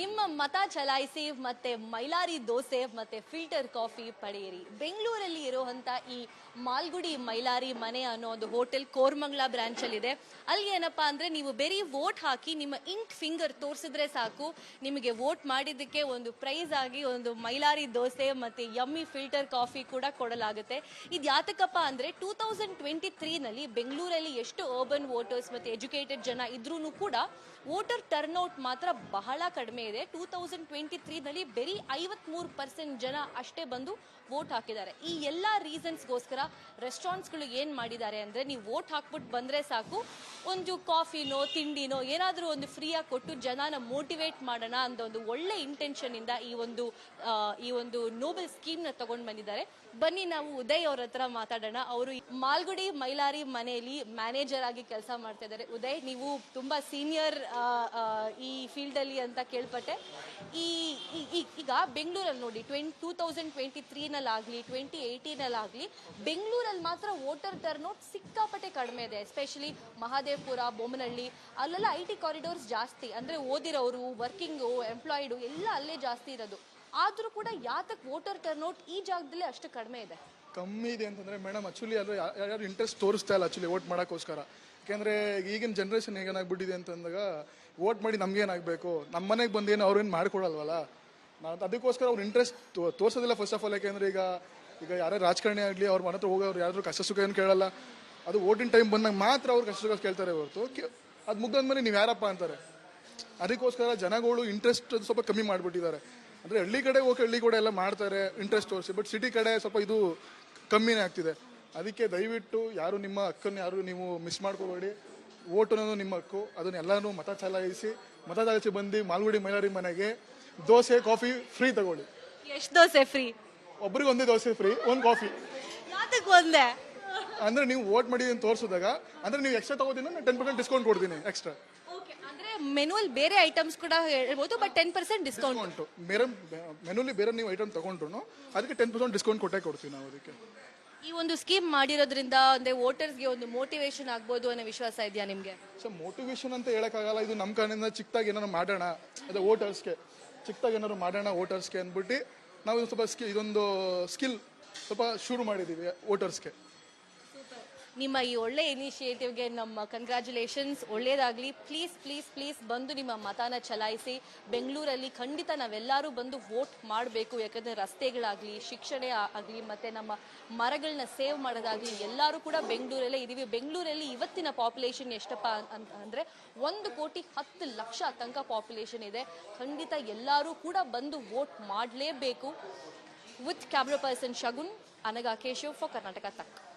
ನಿಮ್ಮ ಮತ ಚಲಾಯಿಸಿ ಮತ್ತೆ ಮೈಲಾರಿ ದೋಸೆ ಮತ್ತೆ ಫಿಲ್ಟರ್ ಕಾಫಿ ಪಡೆಯಿರಿ. ಬೆಂಗಳೂರಲ್ಲಿ ಇರುವಂತ ಈ ಮಾಲ್ಗುಡಿ ಮೈಲಾರಿ ಮನೆ ಅನ್ನೋ ಒಂದು ಹೋಟೆಲ್ ಕೋರ್ಮಂಗ್ಲಾ ಬ್ರಾಂಚ್ ಅಲ್ಲಿ ಇದೆ. ಅಲ್ಲಿ ಏನಪ್ಪಾ ಅಂದ್ರೆ ನೀವು ಬರೀ ವೋಟ್ ಹಾಕಿ ನಿಮ್ಮ ಇಂಕ್ ಫಿಂಗರ್ ತೋರಿಸಿದ್ರೆ ಸಾಕು. ನಿಮಗೆ ವೋಟ್ ಮಾಡಿದ್ದಕ್ಕೆ ಒಂದು ಪ್ರೈಸ್ ಆಗಿ ಒಂದು ಮೈಲಾರಿ ದೋಸೆ ಮತ್ತೆ ಯಮ್ಮಿ ಫಿಲ್ಟರ್ ಕಾಫಿ ಕೂಡ ಕೊಡಲಾಗುತ್ತೆ. ಇದು ಯಾತಕಪ್ಪ ಅಂದ್ರೆ ಟೂ ತೌಸಂಡ್ ಟ್ವೆಂಟಿ ತ್ರೀನಲ್ಲಿ ಬೆಂಗಳೂರಲ್ಲಿ ಎಷ್ಟು ಅರ್ಬನ್ ವೋಟರ್ಸ್ ಮತ್ತೆ ಎಜುಕೇಟೆಡ್ ಜನ ಇದ್ರೂ ಕೂಡ ವೋಟರ್ ಟರ್ನ್ಔಟ್ ಮಾತ್ರ ಬಹಳ ಕಡಿಮೆ ಇದೆ ಟೂ ತೌಸಂಡ್ ಟ್ವೆಂಟಿ ತ್ರೀನಲ್ಲಿ ಬರೀ ಐವತ್ಮೂರು ಪರ್ಸೆಂಟ್ ಜನ ಅಷ್ಟೇ ಬಂದು ವೋಟ್ ಹಾಕಿದ್ದಾರೆ. ಈ ಎಲ್ಲ ರೀಸನ್ಸ್ಗೋಸ್ಕರ ರೆಸ್ಟೋರೆಂಟ್ಸ್ಗಳು ಏನು ಮಾಡಿದ್ದಾರೆ ಅಂದರೆ ನೀವು ವೋಟ್ ಹಾಕ್ಬಿಟ್ಟು ಬಂದರೆ ಸಾಕು. ಒಂದು ಕಾಫಿನೋ, ತಿಂಡಿನೋ, ಏನಾದರೂ ಒಂದು ಫ್ರೀಯಾಗಿ ಕೊಟ್ಟು ಜನನ ಮೋಟಿವೇಟ್ ಮಾಡೋಣ ಅಂತ ಒಂದು ಒಳ್ಳೆ ಇಂಟೆನ್ಷನಿಂದ ಈ ಒಂದು ಈ ಒಂದು ನೋಬಲ್ ಸ್ಕೀಮ್ನ ತಗೊಂಡು ಬಂದಿದ್ದಾರೆ. ಬನ್ನಿ ನಾವು ಉದಯ್ ಅವ್ರ ಹತ್ರ ಮಾತಾಡೋಣ. ಅವರು ಮಾಲ್ಗುಡಿ ಮೈಲಾರಿ ಮನೆಯಲ್ಲಿ ಮ್ಯಾನೇಜರ್ ಆಗಿ ಕೆಲಸ ಮಾಡ್ತಾ ಇದ್ದಾರೆ ಉದಯ್, ನೀವು ತುಂಬಾ ಸೀನಿಯರ್ ಈ ಫೀಲ್ಡ್ ಅಲ್ಲಿ ಅಂತ ಕೇಳ್ಪಟ್ಟೆ ಈ, ಈ- ಈಗ ಬೆಂಗಳೂರಲ್ಲಿ ನೋಡಿ ಟ್ವೆಂಟಿ ಟೂ ತೌಸಂಡ್ ಟ್ವೆಂಟಿ ತ್ರೀನಲ್ಲಾಗಲಿ ಟ್ವೆಂಟಿ ಏಯ್ಟೀನಲ್ಲಾಗಲಿ ಬೆಂಗಳೂರಲ್ಲಿ ಮಾತ್ರ ವೋಟರ್ ಟರ್ನೌಟ್ ಸಿಕ್ಕಾಪಟ್ಟೆ ಕಡಿಮೆ ಇದೆ. ಎಸ್ಪೆಷಲಿ ಮಹಾದೇವಪುರ ಬೊಮ್ಮನಹಳ್ಳಿ ಅಲ್ಲೆಲ್ಲ ಐ ಟಿ ಕಾರಿಡೋರ್ಸ್ ಜಾಸ್ತಿ. ಅಂದರೆ ಓದಿರೋರು ವರ್ಕಿಂಗು ಎಂಪ್ಲಾಯ್ಡು ಎಲ್ಲ ಅಲ್ಲೇ ಜಾಸ್ತಿ ಇರೋದು. ಆದರೂ ಕೂಡ ಯಾತಕ್ಕೆ ವೋಟರ್ ಟರ್ನೌಟ್ ಈ ಜಾಗದಲ್ಲಿ ಅಷ್ಟು ಕಡಿಮೆ ಇದೆ? ಕಮ್ಮಿ ಇದೆ ಅಂತಂದರೆ ಮೇಡಮ್ ಆ್ಯಕ್ಚುಲಿ ಅದು ಯಾರ್ಯಾರು ಯಾರು ಇಂಟ್ರೆಸ್ಟ್ ತೋರಿಸ್ತಾ ಇಲ್ಲ ಆ್ಯಕ್ಚುಲಿ ವೋಟ್ ಮಾಡೋಕ್ಕೋಸ್ಕರ. ಯಾಕೆಂದರೆ ಈಗಿನ ಜನ್ರೇಷನ್ ಹೇಗೇನಾಗ್ಬಿಟ್ಟಿದೆ ಅಂತಂದಾಗ ವೋಟ್ ಮಾಡಿ ನಮ್ಗೇನಾಗಬೇಕು? ನಮ್ಮ ಮನೆಗೆ ಬಂದೇನು ಅವ್ರೇನು ಮಾಡ್ಕೊಡಲ್ವಲ್ಲ ನಾನು ಅದಕ್ಕೋಸ್ಕರ ಅವ್ರು ಇಂಟ್ರೆಸ್ಟ್ ತೋರಿಸೋದಿಲ್ಲ ಫಸ್ಟ್ ಆಫ್ ಆಲ್ ಯಾಕೆಂದ್ರೆ ಈಗ ಈಗ ಯಾರೇ ರಾಜಕಾರಣಿ ಆಗಲಿ ಅವ್ರ ಮನೆ ಹತ್ರ ಹೋಗೋರು ಯಾರಾದರೂ ಕಷ್ಟ ಸುಖ ಏನು ಕೇಳಲ್ಲ, ಅದು ವೋಟಿನ ಟೈಮ್ ಬಂದಾಗ ಮಾತ್ರ ಅವ್ರು ಕಷ್ಟ ಸುಖ ಕೇಳ್ತಾರೆ ಹೊರತು. ಅದು ಮುಗ್ದಾದ್ಮೇಲೆ ನೀವು ಯಾರಪ್ಪ ಅಂತಾರೆ? ಅದಕ್ಕೋಸ್ಕರ ಜನಗಳು ಇಂಟ್ರೆಸ್ಟ್ ಸ್ವಲ್ಪ ಕಮ್ಮಿ ಮಾಡಿಬಿಟ್ಟಿದ್ದಾರೆ. ಅಂದರೆ ಹಳ್ಳಿ ಕಡೆ ಹೋಗಿ ಹಳ್ಳಿ ಕಡೆ ಎಲ್ಲ ಮಾಡ್ತಾರೆ ಇಂಟ್ರೆಸ್ಟ್ ತೋರಿಸಿ ಬಟ್ ಸಿಟಿ ಕಡೆ ಸ್ವಲ್ಪ ಇದು ಕಮ್ಮಿನೇ ಆಗ್ತಿದೆ. ಅದಕ್ಕೆ ದಯವಿಟ್ಟು ಯಾರು ನಿಮ್ಮ ಹಕ್ಕನ್ನು ಯಾರು ನೀವು ಮಿಸ್ ಮಾಡ್ಕೋಬೇಡಿ. ಓಟ್ ಅನ್ನೋದು ನಿಮ್ಮ ಹಕ್ಕು. ಅದನ್ನ ಎಲ್ಲರೂ ಮತ ಚಲಾಯಿಸಿ ಮತ ಚಲಾಯಿಸಿ ಬಂದು ಮಾಲ್ಗುಡಿ ಮೈಲಾರಿ ಮನೆಗೆ ದೋಸೆ ಕಾಫಿ ಫ್ರೀ ತಗೊಳ್ಳಿ. ಎಷ್ಟು ದೋಸೆ ಫ್ರೀ ಒಬ್ರಿಗೆ ಒಂದೇ ದೋಸೆ ಫ್ರೀ ಒಂದು ಕಾಫಿ. ಒಂದೇ? ಅಂದ್ರೆ ನೀವು ವೋಟ್ ಮಾಡಿ ಅಂತ ತೋರಿಸಿದಾಗ ಅಂದ್ರೆ ನೀವು ಎಕ್ಸ್ಟ್ರಾ ತಗೋತೀನಿ ನಾನು ಟೆನ್ ಪರ್ಸೆಂಟ್ ಡಿಸ್ಕೌಂಟ್ ಕೊಡ್ತೀನಿ ಎಕ್ಸ್ಟ್ರಾ ಓಕೆ ಅಂದ್ರೆ ಮೆನುವಲ್ಲಿ ಬೇರೆ ಐಟಮ್ಸ್ ಕೂಡ ಹೇಳ್ಬೋದು ಬಟ್ ಟೆನ್ ಪರ್ಸೆಂಟ್ ಡಿಸ್ಕೌಂಟ್ ಉಂಟು ಬೇರೆ ಮೆನುಲಿ ಬೇರೆ ನೀವು ಐಟಮ್ ತಗೊಂಡ್ರು ಅದಕ್ಕೆ ಟೆನ್ ಪರ್ಸೆಂಟ್ ಡಿಸ್ಕೌಂಟ್ ಕೊಟ್ಟೇ ಕೊಡ್ತೀವಿ ನಾವು ಅದಕ್ಕೆ. ಈ ಒಂದು ಸ್ಕೀಮ್ ಮಾಡಿರೋದ್ರಿಂದ ಅಂದ್ರೆ ವೋಟರ್ಸ್ಗೆ ಒಂದು ಮೋಟಿವೇಶನ್ ಆಗ್ಬೋದು ಅನ್ನೋ ವಿಶ್ವಾಸ ಇದೆಯಾ ನಿಮ್ಗೆ? ಸೊ ಮೋಟಿವೇಶನ್ ಅಂತ ಹೇಳಕ್ಕಾಗಲ್ಲ. ಇದು ನಮ್ಮ ಕಣ್ಣಿಂದ ಚಿಕ್ಕದಾಗಿ ಏನಾದ್ರು ಮಾಡೋಣ. ಅದೇ ವೋಟರ್ಸ್ಗೆ. ಚಿಕ್ಕದಾಗಿ ಏನಾದ್ರು ಮಾಡೋಣ ವೋಟರ್ಸ್ಗೆ ಅಂದ್ಬಿಟ್ಟು, ನಾವು ಸ್ವಲ್ಪ ಸ್ಕಿ ಇದೊಂದು ಸ್ಕಿಲ್ ಸ್ವಲ್ಪ ಶುರು ಮಾಡಿದ್ದೀವಿ ವೋಟರ್ಸ್ಗೆ. ನಿಮ್ಮ ಈ ಒಳ್ಳೆ ಇನಿಷಿಯೇಟಿವ್ಗೆ ನಮ್ಮ ಕಂಗ್ರ್ಯಾಚುಲೇಷನ್ಸ್ ಒಳ್ಳೆಯದಾಗಲಿ ಪ್ಲೀಸ್ ಪ್ಲೀಸ್ ಪ್ಲೀಸ್ ಬಂದು ನಿಮ್ಮ ಮತನ ಚಲಾಯಿಸಿ. ಬೆಂಗಳೂರಲ್ಲಿ ಖಂಡಿತ ನಾವೆಲ್ಲರೂ ಬಂದು ವೋಟ್ ಮಾಡಬೇಕು. ಯಾಕಂದರೆ ರಸ್ತೆಗಳಾಗಲಿ, ಶಿಕ್ಷಣ ಆಗಲಿ, ಮತ್ತು ನಮ್ಮ ಮರಗಳನ್ನ ಸೇವ್ ಮಾಡೋದಾಗಲಿ, ಎಲ್ಲರೂ ಕೂಡ ಬೆಂಗಳೂರಲ್ಲೇ ಇದ್ದೀವಿ ಬೆಂಗಳೂರಲ್ಲಿ ಇವತ್ತಿನ ಪಾಪ್ಯುಲೇಷನ್ ಎಷ್ಟಪ್ಪ ಅಂತ ಅಂದರೆ ಒಂದು ಕೋಟಿ ಹತ್ತು ಲಕ್ಷ ತನಕ ಪಾಪ್ಯುಲೇಷನ್ ಇದೆ. ಖಂಡಿತ ಎಲ್ಲರೂ ಕೂಡ ಬಂದು ವೋಟ್ ಮಾಡಲೇಬೇಕು. With camera person Shagun Anagha Keshav for Karnataka Tak